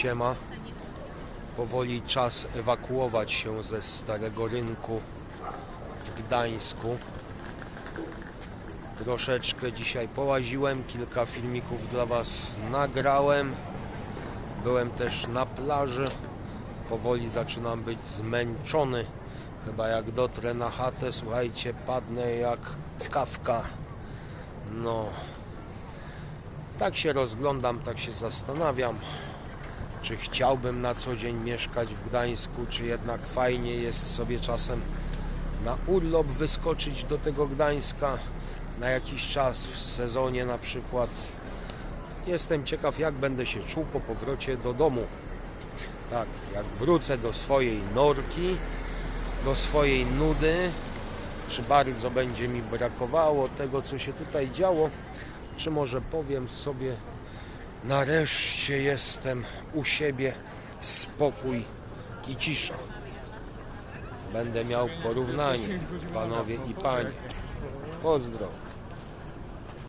siema. Powoli czas ewakuować się ze Starego Rynku w Gdańsku. Troszeczkę dzisiaj połaziłem, kilka filmików dla Was nagrałem. Byłem też na plaży. Powoli zaczynam być zmęczony. Chyba jak dotrę na chatę, słuchajcie, padnę jak kawka. No, tak się rozglądam, tak się zastanawiam, czy chciałbym na co dzień mieszkać w Gdańsku, czy jednak fajnie jest sobie czasem na urlop wyskoczyć do tego Gdańska na jakiś czas w sezonie na przykład. Jestem ciekaw, jak będę się czuł po powrocie do domu. Tak, jak wrócę do swojej norki, do swojej nudy, czy bardzo będzie mi brakowało tego, co się tutaj działo, czy może powiem sobie, nareszcie jestem u siebie, spokój i cisza. Będę miał porównanie, panowie i panie. Pozdro.